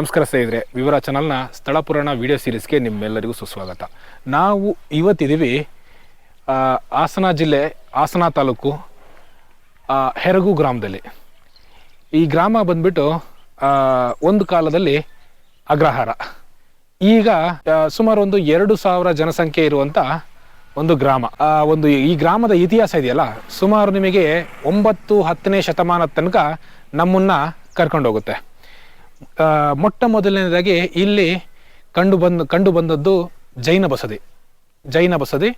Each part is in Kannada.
ನಮಸ್ಕಾರ ಸ್ನೇಹಿತರೆ, ವಿವರ ಚಾನಲ್ನ ಸ್ಥಳ ಪುರಾಣ ವಿಡಿಯೋ ಸೀರೀಸ್ಗೆ ನಿಮ್ಮೆಲ್ಲರಿಗೂ ಸುಸ್ವಾಗತ. ನಾವು ಇವತ್ತಿದ್ದೀವಿ ಹಾಸನ ಜಿಲ್ಲೆ, ಹಾಸನ ತಾಲೂಕು ಹೆರಗು ಗ್ರಾಮದಲ್ಲಿ. ಈ ಗ್ರಾಮ ಬಂದ್ಬಿಟ್ಟು ಒಂದು ಕಾಲದಲ್ಲಿ ಅಗ್ರಹಾರ. ಈಗ ಸುಮಾರು ಒಂದು ಎರಡು ಸಾವಿರ ಜನಸಂಖ್ಯೆ ಇರುವಂಥ ಒಂದು ಗ್ರಾಮ. ಒಂದು ಈ ಗ್ರಾಮದ ಇತಿಹಾಸ ಇದೆಯಲ್ಲ, ಸುಮಾರು ನಿಮಗೆ ಒಂಬತ್ತು ಹತ್ತನೇ ಶತಮಾನದ ತನಕ ನಮ್ಮನ್ನ ಕರ್ಕೊಂಡೋಗುತ್ತೆ. ಮೊಟ್ಟ ಮೊದಲನೇದಾಗಿ ಇಲ್ಲಿ ಕಂಡು ಬಂದ, ಕಂಡು ಬಂದದ್ದು ಜೈನ ಬಸದಿ ಜೈನ ಬಸದಿ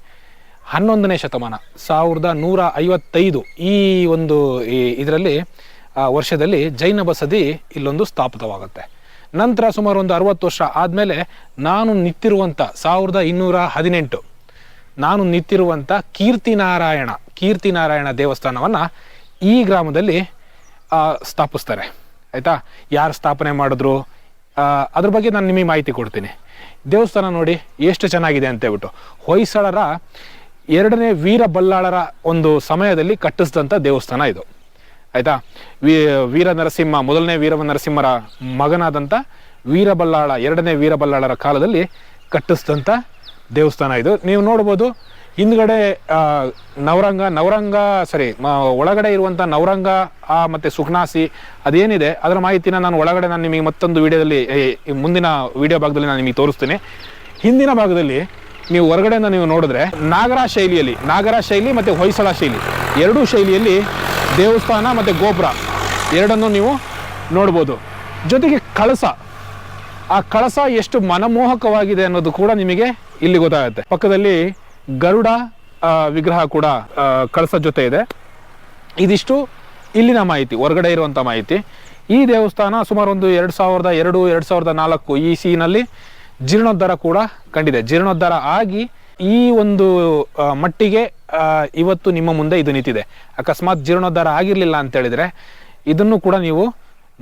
ಹನ್ನೊಂದನೇ ಶತಮಾನ, ಸಾವಿರದ ನೂರ ಐವತ್ತೈದು ಈ ಒಂದು ಇದರಲ್ಲಿ ವರ್ಷದಲ್ಲಿ ಜೈನ ಬಸದಿ ಇಲ್ಲೊಂದು ಸ್ಥಾಪಿತವಾಗುತ್ತೆ. ನಂತರ ಸುಮಾರು ಒಂದು ಅರವತ್ತು ವರ್ಷ ಆದಮೇಲೆ ನಾನು ನಿಂತಿರುವಂಥ ಸಾವಿರದ ಇನ್ನೂರ ಹದಿನೆಂಟು, ನಾನು ನಿಂತಿರುವಂಥ ಕೀರ್ತಿನಾರಾಯಣ ಕೀರ್ತಿನಾರಾಯಣ ದೇವಸ್ಥಾನವನ್ನು ಈ ಗ್ರಾಮದಲ್ಲಿ ಸ್ಥಾಪಿಸ್ತಾರೆ. ಆಯಿತಾ? ಯಾರು ಸ್ಥಾಪನೆ ಮಾಡಿದ್ರು? ಅದ್ರ ಬಗ್ಗೆ ನಾನು ನಿಮಗೆ ಮಾಹಿತಿ ಕೊಡ್ತೀನಿ. ದೇವಸ್ಥಾನ ನೋಡಿ ಎಷ್ಟು ಚೆನ್ನಾಗಿದೆ ಅಂತ ಹೇಳ್ಬಿಟ್ಟು ಹೊಯ್ಸಳರ ಎರಡನೇ ವೀರ ಬಲ್ಲಾಳರ ಒಂದು ಸಮಯದಲ್ಲಿ ಕಟ್ಟಿಸಿದಂಥ ದೇವಸ್ಥಾನ ಇದು. ಆಯಿತಾ? ವೀ, ವೀರ ನರಸಿಂಹ, ಮೊದಲನೇ ವೀರ ನರಸಿಂಹರ ಮಗನಾದಂಥ ವೀರಬಲ್ಲಾಳ ಎರಡನೇ ವೀರಬಲ್ಲಾಳರ ಕಾಲದಲ್ಲಿ ಕಟ್ಟಿಸಿದಂಥ ದೇವಸ್ಥಾನ ಇದು. ನೀವು ನೋಡ್ಬೋದು ಹಿಂದ್ಗಡೆ ನವರಂಗ ನವರಂಗ, ಸರಿ ಒಳಗಡೆ ಇರುವಂಥ ನವರಂಗ ಮತ್ತು ಸುಖ್ನಾಸಿ ಅದೇನಿದೆ, ಅದರ ಮಾಹಿತಿನ ನಾನು ಒಳಗಡೆ ನಾನು ನಿಮಗೆ ಮತ್ತೊಂದು ವಿಡಿಯೋದಲ್ಲಿ ಮುಂದಿನ ವಿಡಿಯೋ ಭಾಗದಲ್ಲಿ ನಾನು ನಿಮಗೆ ತೋರಿಸ್ತೀನಿ. ಹಿಂದಿನ ಭಾಗದಲ್ಲಿ ನೀವು ಹೊರಗಡೆಯಿಂದ ನೀವು ನೋಡಿದ್ರೆ ನಾಗರ ಶೈಲಿಯಲ್ಲಿ, ನಾಗರ ಶೈಲಿ ಮತ್ತು ಹೊಯ್ಸಳ ಶೈಲಿ, ಎರಡೂ ಶೈಲಿಯಲ್ಲಿ ದೇವಸ್ಥಾನ ಮತ್ತು ಗೋಪುರ, ಎರಡನ್ನೂ ನೀವು ನೋಡ್ಬೋದು. ಜೊತೆಗೆ ಕಳಸ, ಆ ಕಳಸ ಎಷ್ಟು ಮನಮೋಹಕವಾಗಿದೆ ಅನ್ನೋದು ಕೂಡ ನಿಮಗೆ ಇಲ್ಲಿ ಗೊತ್ತಾಗುತ್ತೆ. ಪಕ್ಕದಲ್ಲಿ ಗರುಡ ವಿಗ್ರಹ ಕೂಡ ಕಳಸ ಜೊತೆ ಇದೆ. ಇದಿಷ್ಟು ಇಲ್ಲಿನ ಮಾಹಿತಿ, ಹೊರಗಡೆ ಇರುವಂಥ ಮಾಹಿತಿ. ಈ ದೇವಸ್ಥಾನ ಸುಮಾರು ಒಂದು ಎರಡು ಸಾವಿರದ ಎರಡು ಎರಡು ಸಾವಿರದ ನಾಲ್ಕು ಈ ಸಿನಲ್ಲಿ ಜೀರ್ಣೋದ್ಧಾರ ಕೂಡ ಕಂಡಿದೆ. ಜೀರ್ಣೋದ್ಧಾರ ಆಗಿ ಈ ಒಂದು ಮಟ್ಟಿಗೆ ಇವತ್ತು ನಿಮ್ಮ ಮುಂದೆ ಇದು ನಿಂತಿದೆ. ಅಕಸ್ಮಾತ್ ಜೀರ್ಣೋದ್ಧಾರ ಆಗಿರಲಿಲ್ಲ ಅಂತ ಹೇಳಿದ್ರೆ ಇದನ್ನು ಕೂಡ ನೀವು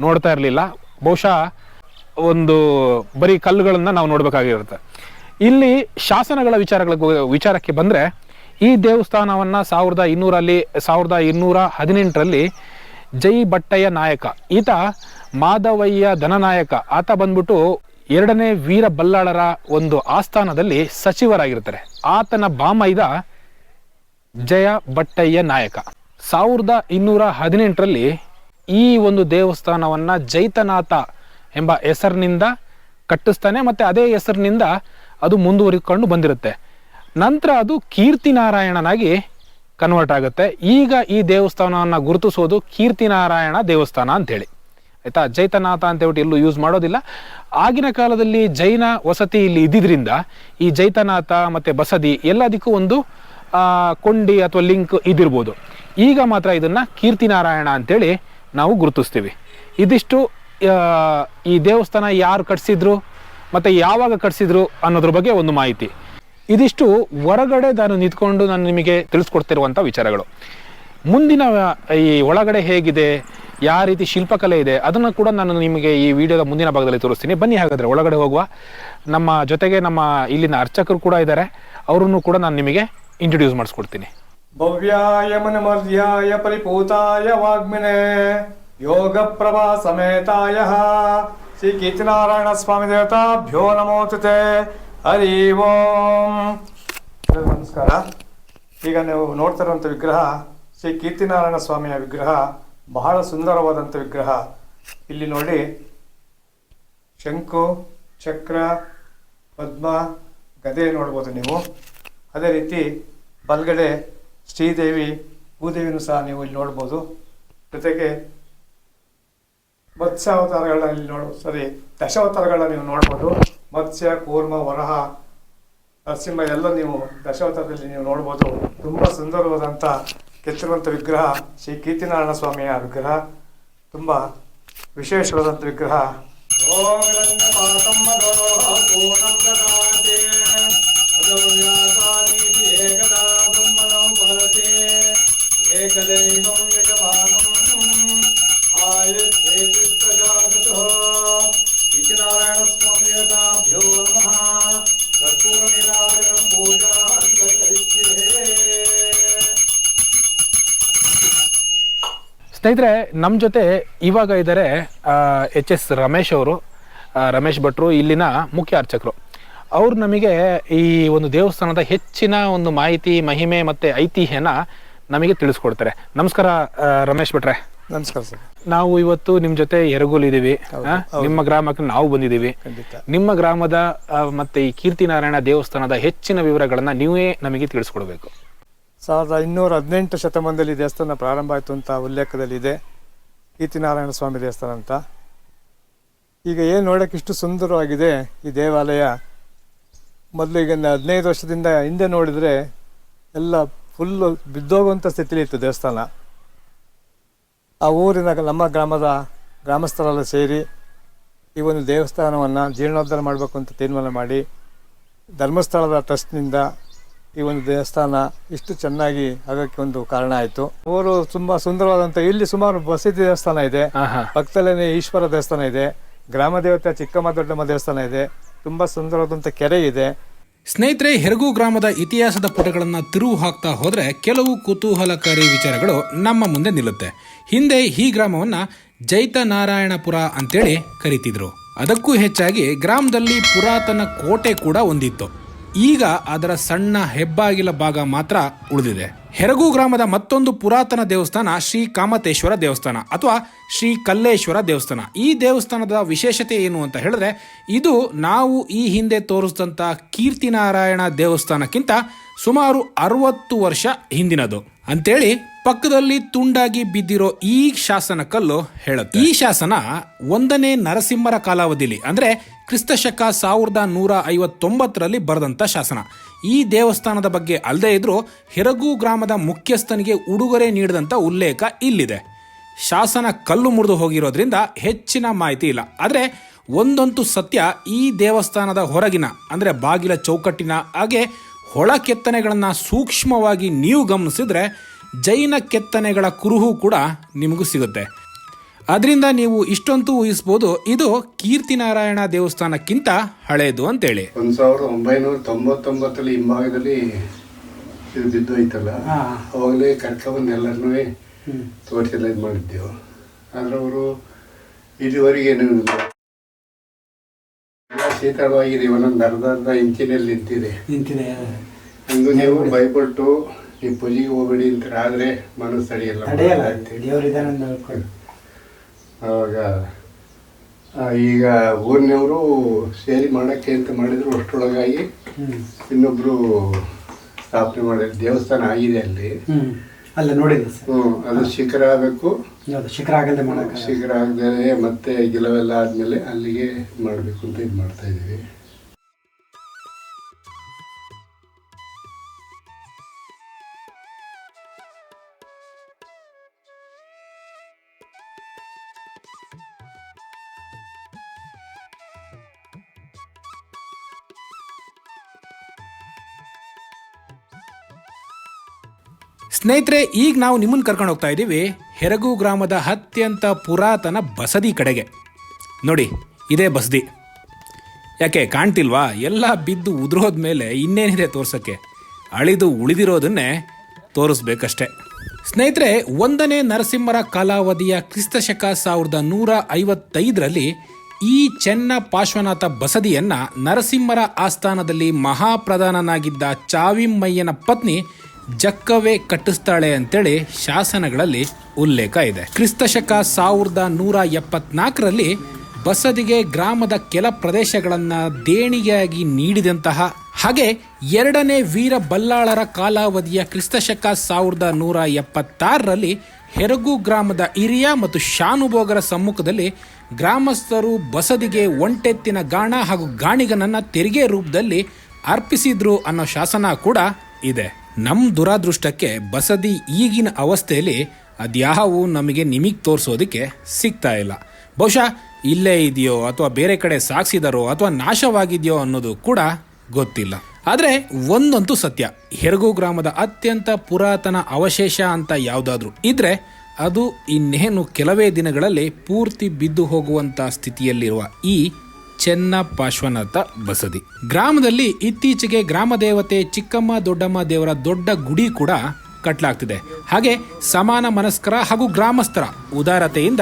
ನೋಡ್ತಾ ಇರಲಿಲ್ಲ. ಬಹುಶಃ ಒಂದು ಬರೀ ಕಲ್ಲುಗಳನ್ನು ನಾವು ನೋಡ್ಬೇಕಾಗಿರುತ್ತೆ. ಇಲ್ಲಿ ಶಾಸನಗಳ ವಿಚಾರಗಳ ವಿಚಾರಕ್ಕೆ ಬಂದ್ರೆ, ಈ ದೇವಸ್ಥಾನವನ್ನ ಸಾವಿರದ ಇನ್ನೂರಲ್ಲಿ, ಸಾವಿರದ ಇನ್ನೂರ ಹದಿನೆಂಟರಲ್ಲಿ ಜೈ ಬಟ್ಟಯ್ಯ ನಾಯಕ, ಈತ ಮಾಧವಯ್ಯ ಧನನಾಯಕ ಆತ ಬಂದ್ಬಿಟ್ಟು ಎರಡನೇ ವೀರ ಬಲ್ಲಾಳರ ಒಂದು ಆಸ್ಥಾನದಲ್ಲಿ ಸಚಿವರಾಗಿರ್ತಾರೆ. ಆತನ ಬಾಮೈದ ಜಯ ಬಟ್ಟಯ್ಯ ನಾಯಕ. ಸಾವಿರದ ಇನ್ನೂರ ಹದಿನೆಂಟರಲ್ಲಿ ಈ ಒಂದು ದೇವಸ್ಥಾನವನ್ನ ಜೈತನಾಥ ಎಂಬ ಹೆಸರಿನಿಂದ ಕಟ್ಟಿಸ್ತಾನೆ, ಮತ್ತೆ ಅದೇ ಹೆಸರಿನಿಂದ ಅದು ಮುಂದುವರಿಕೊಂಡು ಬಂದಿರುತ್ತೆ. ನಂತರ ಅದು ಕೀರ್ತಿನಾರಾಯಣನಾಗಿ ಕನ್ವರ್ಟ್ ಆಗುತ್ತೆ. ಈಗ ಈ ದೇವಸ್ಥಾನವನ್ನು ಗುರುತಿಸೋದು ಕೀರ್ತಿನಾರಾಯಣ ದೇವಸ್ಥಾನ ಅಂತೇಳಿ. ಆಯಿತಾ? ಜೈತನಾಥ ಅಂತ ಹೇಳ್ಬಿಟ್ಟು ಎಲ್ಲೂ ಯೂಸ್ ಮಾಡೋದಿಲ್ಲ. ಆಗಿನ ಕಾಲದಲ್ಲಿ ಜೈನ ವಸತಿ ಇಲ್ಲಿ ಇದ್ದಿದ್ರಿಂದ ಈ ಜೈತನಾಥ ಮತ್ತೆ ಬಸದಿ ಎಲ್ಲದಕ್ಕೂ ಒಂದು ಕೊಂಡಿ ಅಥವಾ ಲಿಂಕ್ ಇದಿರ್ಬೋದು ಈಗ ಮಾತ್ರ ಇದನ್ನ ಕೀರ್ತಿನಾರಾಯಣ ಅಂತೇಳಿ ನಾವು ಗುರುತಿಸ್ತೀವಿ. ಇದಿಷ್ಟು ಈ ದೇವಸ್ಥಾನ ಯಾರು ಕಟ್ಸಿದ್ರು? ಮತ್ತೆ ಯಾವಾಗ ಕಟ್ಸಿದ್ರು ಅನ್ನೋದ್ರ ಬಗ್ಗೆ ಒಂದು ಮಾಹಿತಿ. ಇದಿಷ್ಟು ಹೊರಗಡೆ ನಾನು ನಿಂತ್ಕೊಂಡು ನಾನು ನಿಮಗೆ ತಿಳಿಸ್ಕೊಡ್ತಿರುವಂಥ ವಿಚಾರಗಳು. ಮುಂದಿನ, ಈ ಒಳಗಡೆ ಹೇಗಿದೆ, ಯಾವ ರೀತಿ ಶಿಲ್ಪಕಲೆ ಇದೆ, ಅದನ್ನು ಕೂಡ ನಾನು ನಿಮಗೆ ಈ ವಿಡಿಯೋದ ಮುಂದಿನ ಭಾಗದಲ್ಲಿ ತೋರಿಸ್ತೀನಿ. ಬನ್ನಿ ಹಾಗಾದರೆ, ಒಳಗಡೆ ಹೋಗುವ. ನಮ್ಮ ಜೊತೆಗೆ ನಮ್ಮ ಇಲ್ಲಿನ ಅರ್ಚಕರು ಕೂಡ ಇದ್ದಾರೆ. ಅವರನ್ನು ಕೂಡ ನಾನು ನಿಮಗೆ ಇಂಟ್ರೊಡ್ಯೂಸ್ ಮಾಡಿಸ್ಕೊಡ್ತೀನಿ. ಭವ್ಯಾಯ ಮನಮರ್ಯಾಯ ಪರಿಪೂತಾಯ ವಾಗ್ಮಿನೇ ಯೋಗ ಪ್ರಭಾ ಸಮೇತಾಯ. ಶ್ರೀ ಕೀರ್ತಿನಾರಾಯಣ ಸ್ವಾಮಿ ದೇವತಾ, ಭ್ಯೋ ನಮೋತತೆ ಹರಿ ಓಂ. ನಮಸ್ಕಾರ. ಈಗ ನೀವು ನೋಡ್ತಿರುವಂಥ ವಿಗ್ರಹ, ಶ್ರೀ ಕೀರ್ತಿನಾರಾಯಣ ಸ್ವಾಮಿಯ ವಿಗ್ರಹ, ಬಹಳ ಸುಂದರವಾದಂಥ ವಿಗ್ರಹ. ಇಲ್ಲಿ ನೋಡಿ, ಶಂಕು, ಚಕ್ರ, ಪದ್ಮ, ಗದೆ ನೋಡ್ಬೋದು ನೀವು. ಅದೇ ರೀತಿ ಬಲ್ಗಡೆ, ಶ್ರೀದೇವಿ, ಭೂದೇವಿನೂ ಸಹ ನೀವು ಇಲ್ಲಿ ನೋಡ್ಬೋದು. ಜೊತೆಗೆ ಮತ್ಸ್ಯ ಅವತಾರಗಳನ್ನ ಸರಿ ನೋಡ್ ಸಾರಿ ದಶಾವತಾರಗಳನ್ನ ನೀವು ನೋಡ್ಬೋದು. ಮತ್ಸ್ಯ, ಕೂರ್ಮ, ವರಹ, ನರಸಿಂಹ, ಎಲ್ಲ ನೀವು ದಶಾವತಾರದಲ್ಲಿ ನೀವು ನೋಡ್ಬೋದು. ತುಂಬ ಸುಂದರವಾದಂಥ ಕೆತ್ತಿರುವಂಥ ವಿಗ್ರಹ, ಶ್ರೀ ಕೀರ್ತಿನಾರಾಯಣ ಸ್ವಾಮಿಯ ವಿಗ್ರಹ. ತುಂಬ ವಿಶೇಷವಾದಂಥ ವಿಗ್ರಹ. ಸ್ನೇಹಿತರೆ ನಮ್ಮ ಜೊತೆ ಇವಾಗ ಇದ್ದಾರೆ ಎಚ್ ಎಸ್ ರಮೇಶ್ ಅವರು. ರಮೇಶ್ ಭಟ್ರು ಇಲ್ಲಿನ ಮುಖ್ಯ ಅರ್ಚಕರು. ಅವರು ನಮಗೆ ಈ ಒಂದು ದೇವಸ್ಥಾನದ ಹೆಚ್ಚಿನ ಒಂದು ಮಾಹಿತಿ ಮಹಿಮೆ ಮತ್ತು ಐತಿಹ್ಯನ ನಮಗೆ ತಿಳಿಸ್ಕೊಡ್ತಾರೆ. ನಮಸ್ಕಾರ ರಮೇಶ್ ಭಟ್ರೆ. ನಮಸ್ಕಾರ ಸರ್. ನಾವು ಇವತ್ತು ನಿಮ್ಮ ಜೊತೆ ಎರಗೂಲಿದ್ದೀವಿ ಇದ್ದೀವಿ ನಿಮ್ಮ ಗ್ರಾಮಕ್ಕೆ ನಾವು ಬಂದಿದ್ದೀವಿ ನಿಮ್ಮ ಗ್ರಾಮದ ಮತ್ತು ಮತ್ತೆ ಈ ಕೀರ್ತಿನಾರಾಯಣ ದೇವಸ್ಥಾನದ ಹೆಚ್ಚಿನ ವಿವರಗಳನ್ನ ನೀವೇ ನಮಗೆ ತಿಳಿಸ್ಕೊಡ್ಬೇಕು. ಸಾವಿರದ ಇನ್ನೂರ ಹದಿನೆಂಟು ಶತಮಾನದಲ್ಲಿ ದೇವಸ್ಥಾನ ಪ್ರಾರಂಭ ಆಯಿತು ಅಂತ ಉಲ್ಲೇಖದಲ್ಲಿದೆ. ಕೀರ್ತಿನಾರಾಯಣ ಸ್ವಾಮಿ ದೇವಸ್ಥಾನ ಅಂತ. ಈಗ ಏನು ನೋಡೋಕೆ ಇಷ್ಟು ಸುಂದರವಾಗಿದೆ ಈ ದೇವಾಲಯ? ಮೊದಲು ಈಗ ಹದಿನೈದು ವರ್ಷದಿಂದ ಹಿಂದೆ ನೋಡಿದರೆ ಎಲ್ಲ ಫುಲ್ಲು ಬಿದ್ದೋಗುವಂಥ ಸ್ಥಿತಿಲಿ ಇತ್ತು ದೇವಸ್ಥಾನ. ಆ ಊರಿನ ನಮ್ಮ ಗ್ರಾಮದ ಗ್ರಾಮಸ್ಥರೆಲ್ಲ ಸೇರಿ ಈ ಒಂದು ದೇವಸ್ಥಾನವನ್ನು ಜೀರ್ಣೋದ್ಧಾರ ಮಾಡಬೇಕು ಅಂತ ತೀರ್ಮಾನ ಮಾಡಿ ಧರ್ಮಸ್ಥಳದ ಟ್ರಸ್ಟ್ನಿಂದ ಈ ಒಂದು ದೇವಸ್ಥಾನ ಇಷ್ಟು ಚೆನ್ನಾಗಿ ಆಗಕ್ಕೆ ಒಂದು ಕಾರಣ ಆಯಿತು. ಅವರು ತುಂಬಾ ಸುಂದರವಾದಂತ ಇಲ್ಲಿ ಸುಮಾರು ಬಸದಿ ದೇವಸ್ಥಾನ ಇದೆ. ಪಕ್ಕದಲ್ಲೇ ಈಶ್ವರ ದೇವಸ್ಥಾನ ಇದೆ. ಗ್ರಾಮ ದೇವತೆ ಚಿಕ್ಕಮ್ಮ ದೊಡ್ಡಮ್ಮ ದೇವಸ್ಥಾನ ಇದೆ. ತುಂಬಾ ಸುಂದರವಾದಂತ ಕೆರೆ ಇದೆ. ಸ್ನೇಹಿತರೆ ಹೆರಗು ಗ್ರಾಮದ ಇತಿಹಾಸದ ಪುಟಗಳನ್ನು ತಿರುವು ಹಾಕ್ತಾ ಹೋದ್ರೆ ಕೆಲವು ಕುತೂಹಲಕಾರಿ ವಿಚಾರಗಳು ನಮ್ಮ ಮುಂದೆ ನಿಲ್ಲುತ್ತೆ. ಹಿಂದೆ ಈ ಗ್ರಾಮವನ್ನ ಜೈತನಾರಾಯಣಪುರ ಅಂತೇಳಿ ಕರೀತಿದ್ರು. ಅದಕ್ಕೂ ಹೆಚ್ಚಾಗಿ ಗ್ರಾಮದಲ್ಲಿ ಪುರಾತನ ಕೋಟೆ ಕೂಡ ಒಂದಿತ್ತು. ಈಗ ಅದರ ಸಣ್ಣ ಹೆಬ್ಬಾಗಿಲ ಭಾಗ ಮಾತ್ರ ಉಳಿದಿದೆ. ಹೆರಗು ಗ್ರಾಮದ ಮತ್ತೊಂದು ಪುರಾತನ ದೇವಸ್ಥಾನ ಶ್ರೀ ಕಾಮತೇಶ್ವರ ದೇವಸ್ಥಾನ ಅಥವಾ ಶ್ರೀ ಕಲ್ಲೇಶ್ವರ ದೇವಸ್ಥಾನ. ಈ ದೇವಸ್ಥಾನದ ವಿಶೇಷತೆ ಏನು ಅಂತ ಹೇಳಿದ್ರೆ, ಇದು ನಾವು ಈ ಹಿಂದೆ ತೋರಿಸಿದಂಥ ಕೀರ್ತಿನಾರಾಯಣ ದೇವಸ್ಥಾನಕ್ಕಿಂತ ಸುಮಾರು ಅರವತ್ತು ವರ್ಷ ಹಿಂದಿನದು. ಅಂತೇಳಿ ಪಕ್ಕದಲ್ಲಿ ತುಂಡಾಗಿ ಬಿದ್ದಿರೋ ಈ ಶಾಸನ ಕಲ್ಲು ಹೇಳುತ್ತೆ. ಈ ಶಾಸನ ಒಂದನೇ ನರಸಿಂಹರ ಕಾಲಾವಧಿಲಿ, ಅಂದ್ರೆ ಕ್ರಿಸ್ತಶಕ ಸಾವಿರದ ನೂರ ಐವತ್ತೊಂಬತ್ತರಲ್ಲಿ ಬರೆದಂಥ ಶಾಸನ. ಈ ದೇವಸ್ಥಾನದ ಬಗ್ಗೆ ಅಲ್ಲದೇ ಇದ್ರೂ ಹೆರಗು ಗ್ರಾಮದ ಮುಖ್ಯಸ್ಥನಿಗೆ ಉಡುಗೊರೆ ನೀಡಿದಂಥ ಉಲ್ಲೇಖ ಇಲ್ಲಿದೆ. ಶಾಸನ ಕಲ್ಲು ಮುರಿದು ಹೋಗಿರೋದ್ರಿಂದ ಹೆಚ್ಚಿನ ಮಾಹಿತಿ ಇಲ್ಲ. ಆದರೆ ಒಂದಂತೂ ಸತ್ಯ, ಈ ದೇವಸ್ಥಾನದ ಹೊರಗಿನ, ಅಂದರೆ ಬಾಗಿಲ ಚೌಕಟ್ಟಿನ ಹಾಗೆ ಹೊಳ ಕೆತ್ತನೆಗಳನ್ನು ಸೂಕ್ಷ್ಮವಾಗಿ ನೀವು ಗಮನಿಸಿದ್ರೆ ಜೈನ ಕೆತ್ತನೆಗಳ ಕುರುಹು ಕೂಡ ನಿಮಗೂ ಸಿಗುತ್ತೆ. ಅದರಿಂದ ನೀವು ಇಷ್ಟೊಂತೂ ಊಹಿಸಬಹುದು ಇದು ಕೀರ್ತಿನಾರಾಯಣ ದೇವಸ್ಥಾನಕ್ಕಿಂತ ಹಳೇದು ಅಂತೇಳಿ. ಒಂದ್ ಸಾವಿರದ ಒಂಬೈನೂರ ತೊಂಬತ್ತೊಂಬತ್ತಲ್ಲಿ ಹಿಂಭಾಗದಲ್ಲಿ ಇದು ಐತಲ್ಲ ಅವಾಗಲೇ ಕರ್ಕೊಬಂದು ಎಲ್ಲರನ್ನೂ ತೋರಿಸೆಲ್ಲ ಇದು ಮಾಡಿದ್ದೆವು. ಆದ್ರೆ ಅವರು ಇದುವರೆಗೆ ಏನು ಶೀತಳವಾಗಿದೆ ಒಂದೊಂದು ಅರ್ಧ ಅರ್ಧ ಇಂಚಿನಲ್ಲಿ ನಿಂತಿದೆ ನಿಂತಿದೆ. ಒಂದು ನೀವು ಭಯಪಟ್ಟು ನೀವು ಪೂಜೆಗೆ ಹೋಗಬೇಡಿ ಅಂತಾರೆ ಆದರೆ ಮನಸ್ಸು ತಡೆಯಲ್ಲ ತಡೆಯಲ್ಲ ಅಂತೇಳಿ. ದೇವರಿದ್ದಾನೆ ಅಂತ ಹೇಳ್ಕೊಂಡು ಆವಾಗ ಈಗ ಊರಿನವರು ಸೇರಿ ಮಾಡೋಕ್ಕೆ ಅಂತ ಮಾಡಿದ್ರು ಅಷ್ಟರೊಳಗಾಗಿ ಇನ್ನೊಬ್ಬರು ಇನ್ನೊಬ್ರು ಸ್ಥಾಪನೆ ಮಾಡಿದ್ರು. ದೇವಸ್ಥಾನ ಆಗಿದೆ ಅಲ್ಲಿ. ಅಲ್ಲ ನೋಡಿದೆ ಸರ್. ಅದು ಶಿಖರ ಆಗಬೇಕು. ಶಿಖರ ಆಗದೆ ಮಾಡೋಕೆ ಶಿಖರ ಆಗದೆ ಮತ್ತೆ ಗೆಲವೆಲ್ಲ ಆದಮೇಲೆ ಅಲ್ಲಿಗೆ ಮಾಡಬೇಕು ಅಂತ ಇದು ಮಾಡ್ತಾ ಸ್ನೇಹಿತರೆ, ಈಗ ನಾವು ನಿಮ್ಮನ್ನು ಕರ್ಕೊಂಡು ಹೋಗ್ತಾ ಇದ್ದೀವಿ. ಹೆರಗು ಗ್ರಾಮದ ಅತ್ಯಂತ ಪುರಾತನ ಬಸದಿ ಕಡೆಗೆ. ನೋಡಿ, ಇದೇ ಬಸದಿ. ಯಾಕೆ, ಕಾಣ್ತಿಲ್ವಾ? ಎಲ್ಲ ಬಿದ್ದು ಉದುರೋದ ಮೇಲೆ ಇನ್ನೇನಿದೆ ತೋರ್ಸೋಕ್ಕೆ? ಅಳಿದು ಉಳಿದಿರೋದನ್ನೇ ತೋರಿಸ್ಬೇಕಷ್ಟೆ. ಸ್ನೇಹಿತರೆ, ಒಂದನೇ ನರಸಿಂಹರ ಕಾಲಾವಧಿಯ ಕ್ರಿಸ್ತಶಕ ಸಾವಿರದ ನೂರ ಐವತ್ತೈದರಲ್ಲಿ ಈ ಚೆನ್ನ ಪಾರ್ಶ್ವನಾಥ ಬಸದಿಯನ್ನ ನರಸಿಂಹರ ಆಸ್ಥಾನದಲ್ಲಿ ಮಹಾಪ್ರಧಾನನಾಗಿದ್ದ ಚಾವಿಮ್ಮಯ್ಯನ ಪತ್ನಿ ಜಕ್ಕವೇ ಕಟ್ಟಿಸ್ತಾಳೆ ಅಂತೇಳಿ ಶಾಸನಗಳಲ್ಲಿ ಉಲ್ಲೇಖ ಇದೆ. ಕ್ರಿಸ್ತಶಕ ಸಾವಿರದ ನೂರ ಎಪ್ಪತ್ನಾಲ್ಕರಲ್ಲಿ ಬಸದಿಗೆ ಗ್ರಾಮದ ಕೆಲ ಪ್ರದೇಶಗಳನ್ನು ದೇಣಿಗೆಯಾಗಿ ನೀಡಿದಂತಹ ಹಾಗೆ ಎರಡನೇ ವೀರ ಬಲ್ಲಾಳರ ಕಾಲಾವಧಿಯ ಕ್ರಿಸ್ತಶಕ ಸಾವಿರದ ನೂರ ಎಪ್ಪತ್ತಾರರಲ್ಲಿ ಹೆರಗು ಗ್ರಾಮದ ಹಿರಿಯ ಮತ್ತು ಶಾನುಭೋಗರ ಸಮ್ಮುಖದಲ್ಲಿ ಗ್ರಾಮಸ್ಥರು ಬಸದಿಗೆ ಒಂಟೆತ್ತಿನ ಗಾಣ ಹಾಗೂ ಗಾಣಿಗನನ್ನ ತೆರಿಗೆ ರೂಪದಲ್ಲಿ ಅರ್ಪಿಸಿದ್ರು ಅನ್ನೋ ಶಾಸನ ಕೂಡ ಇದೆ. ನಮ್ಮ ದುರಾದೃಷ್ಟಕ್ಕೆ ಬಸದಿ ಈಗಿನ ಅವಸ್ಥೆಯಲ್ಲಿ ಅದ್ಯಾವು ನಮಗೆ ನಿಮಗೆ ತೋರಿಸೋದಕ್ಕೆ ಸಿಗ್ತಾ ಇಲ್ಲ. ಬಹುಶಃ ಇಲ್ಲೇ ಇದೆಯೋ ಅಥವಾ ಬೇರೆ ಕಡೆ ಸಾಗಿಸಿದಾರೋ ಅಥವಾ ನಾಶವಾಗಿದೆಯೋ ಅನ್ನೋದು ಕೂಡ ಗೊತ್ತಿಲ್ಲ. ಆದರೆ ಒಂದಂತೂ ಸತ್ಯ. ಹೆರಗು ಗ್ರಾಮದ ಅತ್ಯಂತ ಪುರಾತನ ಅವಶೇಷ ಅಂತ ಯಾವುದಾದ್ರೂ ಇದ್ರೆ ಅದು ಇನ್ನೇನು ಕೆಲವೇ ದಿನಗಳಲ್ಲಿ ಪೂರ್ತಿ ಬಿದ್ದು ಹೋಗುವಂತ ಸ್ಥಿತಿಯಲ್ಲಿರುವ ಈ ಚೆನ್ನ ಪಾಶ್ವನಾಥ ಬಸದಿ. ಗ್ರಾಮದಲ್ಲಿ ಇತ್ತೀಚೆಗೆ ಗ್ರಾಮ ದೇವತೆ ಚಿಕ್ಕಮ್ಮ ದೊಡ್ಡಮ್ಮ ದೇವರ ದೊಡ್ಡ ಗುಡಿ ಕೂಡ ಕಟ್ಟಲಾಗ್ತಿದೆ ಹಾಗೆ ಸಮಾನ ಮನಸ್ಕರ ಹಾಗೂ ಗ್ರಾಮಸ್ಥರ ಉದಾರತೆಯಿಂದ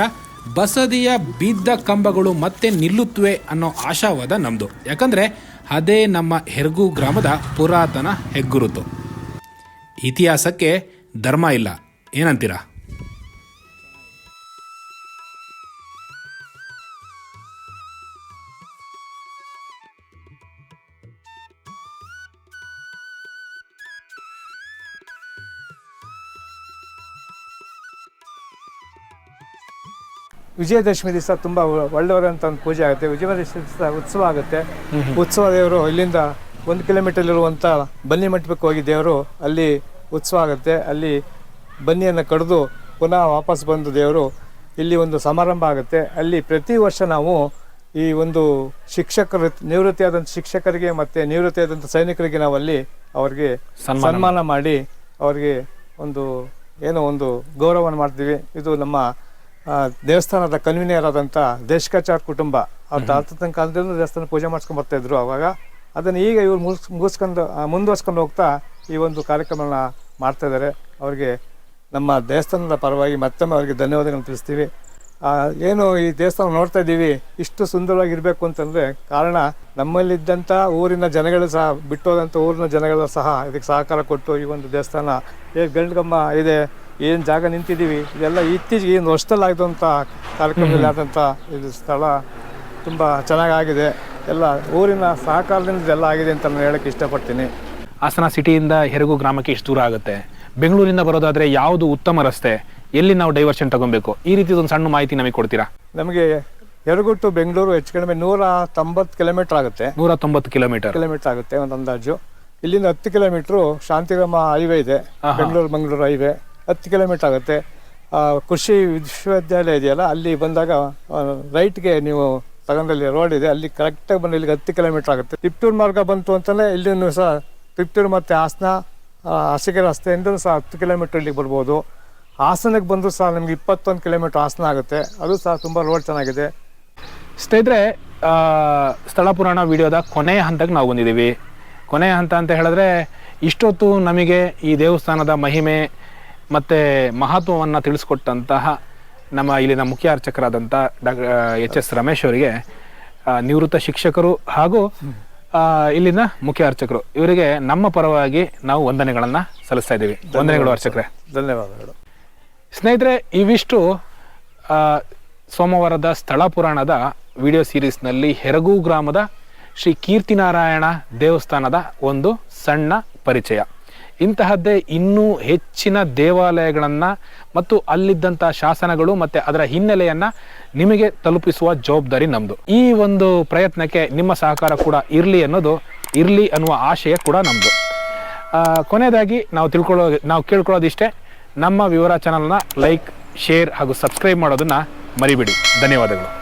ಬಸದಿಯ ಬಿದ್ದ ಕಂಬಗಳು ಮತ್ತೆ ನಿಲ್ಲುತ್ತವೆ ಅನ್ನೋ ಆಶಾವಾದ ನಮ್ದು. ಯಾಕಂದ್ರೆ ಅದೇ ನಮ್ಮ ಹೆರ್ಗು ಗ್ರಾಮದ ಪುರಾತನ ಹೆಗ್ಗುರುತು. ಇತಿಹಾಸಕ್ಕೆ ಧರ್ಮ ಇಲ್ಲ. ಏನಂತೀರಾ? ವಿಜಯದಶಮಿ ದಿವಸ ತುಂಬ ಒಳ್ಳೆಯವರಂತ ಒಂದು ಪೂಜೆ ಆಗುತ್ತೆ. ವಿಜಯದಶಮಿ ದಿವಸ ಉತ್ಸವ ಆಗುತ್ತೆ. ಉತ್ಸವ ದೇವರು ಇಲ್ಲಿಂದ ಒಂದು ಕಿಲೋಮೀಟರ್ ಇರುವಂಥ ಬನ್ನಿ ಮಂಟಪಕ್ಕೆ ಹೋಗಿ ದೇವರು ಅಲ್ಲಿ ಉತ್ಸವ ಆಗುತ್ತೆ. ಅಲ್ಲಿ ಬನ್ನಿಯನ್ನು ಕಡಿದು ಪುನಃ ವಾಪಸ್ ಬಂದು ದೇವರು ಇಲ್ಲಿ ಒಂದು ಸಮಾರಂಭ ಆಗುತ್ತೆ. ಅಲ್ಲಿ ಪ್ರತಿ ವರ್ಷ ನಾವು ಈ ಒಂದು ಶಿಕ್ಷಕರ ನಿವೃತ್ತಿಯಾದಂಥ ಶಿಕ್ಷಕರಿಗೆ ಮತ್ತು ನಿವೃತ್ತಿಯಾದಂಥ ಸೈನಿಕರಿಗೆ ನಾವು ಅಲ್ಲಿ ಅವರಿಗೆ ಸನ್ಮಾನ ಮಾಡಿ ಅವರಿಗೆ ಒಂದು ಏನೋ ಒಂದು ಗೌರವವನ್ನು ಮಾಡ್ತೀವಿ. ಇದು ನಮ್ಮ ದೇವಸ್ಥಾನದ ಕನ್ವೀನಿಯರ್ ಆದಂಥ ದೇಶಕಾಚಾರ್ ಕುಟುಂಬ ಅವ್ರ ತಾತ ಕಾಲದಿಂದ ದೇವಸ್ಥಾನ ಪೂಜೆ ಮಾಡ್ಕೊಂಡು ಬರ್ತಾ ಇದ್ರು ಅವಾಗ. ಅದನ್ನು ಈಗ ಇವ್ರು ಮುಗಿಸ್ ಮುಗಿಸ್ಕೊಂಡು ಮುಂದುವರ್ಸ್ಕೊಂಡು ಹೋಗ್ತಾ ಈ ಒಂದು ಕಾರ್ಯಕ್ರಮನ ಮಾಡ್ತಾ ಇದ್ದಾರೆ ಅವರಿಗೆ ನಮ್ಮ ದೇವಸ್ಥಾನದ ಪರವಾಗಿ ಮತ್ತೊಮ್ಮೆ ಅವರಿಗೆ ಧನ್ಯವಾದಗಳನ್ನು ತಿಳಿಸ್ತೀವಿ. ಏನು ಈ ದೇವಸ್ಥಾನ ನೋಡ್ತಾ ಇದ್ದೀವಿ ಇಷ್ಟು ಸುಂದರವಾಗಿರಬೇಕು ಅಂತಂದರೆ ಕಾರಣ ನಮ್ಮಲ್ಲಿದ್ದಂಥ ಊರಿನ ಜನಗಳು ಸಹ ಬಿಟ್ಟೋದಂಥ ಊರಿನ ಜನಗಳು ಸಹ ಇದಕ್ಕೆ ಸಹಕಾರ ಕೊಟ್ಟು ಈ ಒಂದು ದೇವಸ್ಥಾನ ಏ ಗಂಡ್ಗಮ್ಮ ಇದೆ ಏನು ಜಾಗ ನಿಂತಿದ್ದೀವಿ ಇದೆಲ್ಲ ಇತ್ತೀಚೆಗೆ ಏನು ವರ್ಷದಲ್ಲಿ ಆಗಿದಂಥ ಕಾರ್ಯಕ್ರಮದಲ್ಲಿ ಆದಂಥ ಇದು ಸ್ಥಳ ತುಂಬ ಚೆನ್ನಾಗಾಗಿದೆ. ಎಲ್ಲ ಊರಿನ ಸಹಕಾರದಿಂದ ಇದೆಲ್ಲ ಆಗಿದೆ ಅಂತ ನಾನು ಹೇಳಕ್ಕೆ ಇಷ್ಟಪಡ್ತೀನಿ. ಹಾಸನ ಸಿಟಿಯಿಂದ ಹೆರಗು ಗ್ರಾಮಕ್ಕೆ ಎಷ್ಟು ದೂರ ಆಗುತ್ತೆ. ಬೆಂಗಳೂರಿಂದ ಬರೋದಾದರೆ ಯಾವುದು ಉತ್ತಮ ರಸ್ತೆ? ಎಲ್ಲಿ ನಾವು ಡೈವರ್ಷನ್ ತಗೊಬೇಕು? ಈ ರೀತಿ ಒಂದು ಸಣ್ಣ ಮಾಹಿತಿ ನಮಗೆ ಕೊಡ್ತೀರಾ? ನಮಗೆ ಯರಗುಟ್ಟು ಬೆಂಗಳೂರು ಹೆಚ್ಚು ಕಡಿಮೆ ನೂರ ತೊಂಬತ್ತು ಕಿಲೋಮೀಟರ್ ಆಗುತ್ತೆ. ನೂರ ತೊಂಬತ್ತು ಕಿಲೋಮೀಟರ್ ಕಿಲೋಮೀಟರ್ ಆಗುತ್ತೆ ಒಂದು ಅಂದಾಜು. ಇಲ್ಲಿಂದ ಹತ್ತು ಕಿಲೋಮೀಟ್ರು ಶಾಂತಿಗ್ರಾಮ ಹೈವೇ ಇದೆ. ಬೆಂಗಳೂರು ಮಂಗಳೂರು ಹೈವೇ ಹತ್ತು ಕಿಲೋಮೀಟರ್ ಆಗುತ್ತೆ. ಕೃಷಿ ವಿಶ್ವವಿದ್ಯಾಲಯ ಇದೆಯಲ್ಲ, ಅಲ್ಲಿ ಬಂದಾಗ ರೈಟ್ಗೆ ನೀವು ತಗೊಂಡಲ್ಲಿ ರೋಡ್ ಇದೆ, ಅಲ್ಲಿ ಕರೆಕ್ಟಾಗಿ ಬಂದು ಇಲ್ಲಿಗೆ ಹತ್ತು ಕಿಲೋಮೀಟರ್ ಆಗುತ್ತೆ. ತಿಪ್ಟೂರು ಮಾರ್ಗ ಬಂತು ಅಂತಲೇ ಇಲ್ಲಿನೂ ಸಹ ತಿಪ್ಟೂರು ಮತ್ತು ಹಾಸನ ಹಸಿಗೆ ರಸ್ತೆಯಿಂದಲೂ ರಸ್ತೆಯಿಂದ ಸಹ ಹತ್ತು ಕಿಲೋಮೀಟರ್ ಇಲ್ಲಿಗೆ ಬರ್ಬೋದು. ಹಾಸನಕ್ಕೆ ಬಂದರೂ ಸಹ ನಮಗೆ ಇಪ್ಪತ್ತೊಂದು ಕಿಲೋಮೀಟರ್ ಹಾಸನ ಆಗುತ್ತೆ. ಅದು ಸಹ ತುಂಬ ರೋಡ್ ಚೆನ್ನಾಗಿದೆ. ಸ್ನೇಹಿತರೆ ಸ್ಥಳ ಪುರಾಣ ವಿಡಿಯೋದ ಕೊನೆಯ ಹಂತಕ್ಕೆ ನಾವು ಬಂದಿದ್ದೀವಿ. ಕೊನೆಯ ಹಂತ ಅಂತ ಹೇಳಿದ್ರೆ, ಇಷ್ಟೊತ್ತು ನಮಗೆ ಈ ದೇವಸ್ಥಾನದ ಮಹಿಮೆ ಮತ್ತು ಮಹತ್ವವನ್ನು ತಿಳಿಸ್ಕೊಟ್ಟಂತಹ ನಮ್ಮ ಇಲ್ಲಿನ ಮುಖ್ಯ ಅರ್ಚಕರಾದಂಥ ಡಾಕ್ ಎಚ್ ಎಸ್ ರಮೇಶ್ ಅವರಿಗೆ ನಿವೃತ್ತ ಶಿಕ್ಷಕರು ಹಾಗೂ ಇಲ್ಲಿನ ಮುಖ್ಯ ಅರ್ಚಕರು ಇವರಿಗೆ ನಮ್ಮ ಪರವಾಗಿ ನಾವು ವಂದನೆಗಳನ್ನು ಸಲ್ಲಿಸ್ತಾ ಇದ್ದೀವಿ. ವಂದನೆಗಳು ಅರ್ಚಕರೇ ಧನ್ಯವಾದಗಳು ಸ್ನೇಹಿತರೆ ಇವಿಷ್ಟು ಸೋಮವಾರದ ಸ್ಥಳ ಪುರಾಣದ ವಿಡಿಯೋ ಸೀರೀಸ್ನಲ್ಲಿ ಹೆರಗು ಗ್ರಾಮದ ಶ್ರೀ ಕೀರ್ತಿನಾರಾಯಣ ದೇವಸ್ಥಾನದ ಒಂದು ಸಣ್ಣ ಪರಿಚಯ. ಇಂತಹದ್ದೇ ಇನ್ನೂ ಹೆಚ್ಚಿನ ದೇವಾಲಯಗಳನ್ನು ಮತ್ತು ಅಲ್ಲಿದ್ದಂಥ ಶಾಸನಗಳು ಮತ್ತು ಅದರ ಹಿನ್ನೆಲೆಯನ್ನು ನಿಮಗೆ ತಲುಪಿಸುವ ಜವಾಬ್ದಾರಿ ನಮ್ಮದು ಈ ಒಂದು ಪ್ರಯತ್ನಕ್ಕೆ ನಿಮ್ಮ ಸಹಕಾರ ಕೂಡ ಇರಲಿ ಅನ್ನೋದು, ಇರಲಿ ಅನ್ನುವ ಆಶಯ ಕೂಡ ನಮ್ಮದು ಕೊನೆಯದಾಗಿ ನಾವು ತಿಳ್ಕೊಳ್ಳೋ, ನಾವು ಕೇಳ್ಕೊಳ್ಳೋದಿಷ್ಟೇ, ನಮ್ಮ ವಿವರ ಚಾನಲ್ನ ಲೈಕ್ ಶೇರ್ ಹಾಗೂ ಸಬ್ಸ್ಕ್ರೈಬ್ ಮಾಡೋದನ್ನು ಮರಿಬಿಡಿ. ಧನ್ಯವಾದಗಳು.